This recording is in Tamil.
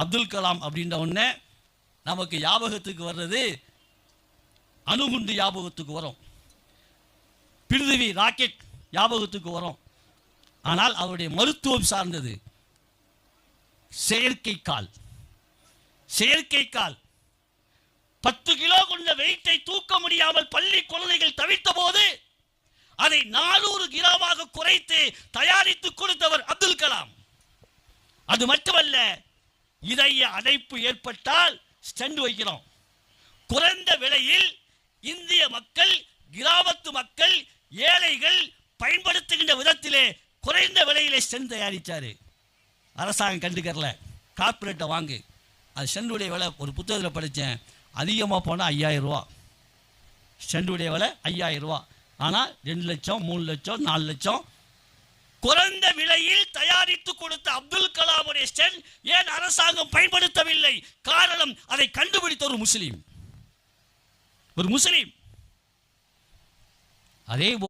அப்துல் கலாம் அப்படின்ற உடனே நமக்கு ஞாபகத்துக்கு வர்றது அணுகுண்டு ஞாபகத்துக்கு வரும். பிருதிவி ராக்கெட் ஞாபகத்துக்கு வரும். ஆனால் அவருடைய மருத்துவம் சார்ந்தது செயற்கை கால். செயற்கை கால். பத்து கிலோ கொண்ட வெயிட்டை தூக்க முடியாமல் பள்ளி குழந்தைகள் தவித்த போது அதை நானூறு கிலோவாக குறைத்து தயாரித்து கொடுத்தவர் அப்துல் கலாம். அது மட்டுமல்ல இதய அடைப்பு ஏற்பட்டால் ஸ்டெண்ட் வைக்கிறோம். குறைந்த விலையில் இந்திய மக்கள் கிராமத்து மக்கள் ஏழைகள் பயன்படுத்துகின்ற விதத்திலே குறைந்த விலையிலே ஸ்டெண்ட் தயாரித்தார் அரசாங்கம் கண்டுக்கறல. கார்ப்பரேட்டை வாங்கு. அது ஸ்டெண்டுடைய விலை ஒரு புத்தகத்தில் படித்தேன் அதிகமாக போனால் ஐயாயிரம் ரூபா. ஸ்டெண்டுடைய விலை ஐயாயிரம் ரூபா. ஆனால் ரெண்டு லட்சம் மூணு லட்சம் நாலு லட்சம் குறைந்த விலையில் தயாரித்து கொடுத்த அப்துல் கலாமுடைய ஸ்டென் ஏன் அரசாங்கம் பயன்படுத்தவில்லை? காரணம் அதை கண்டுபிடித்த ஒரு முஸ்லீம். ஒரு முஸ்லீம். அதே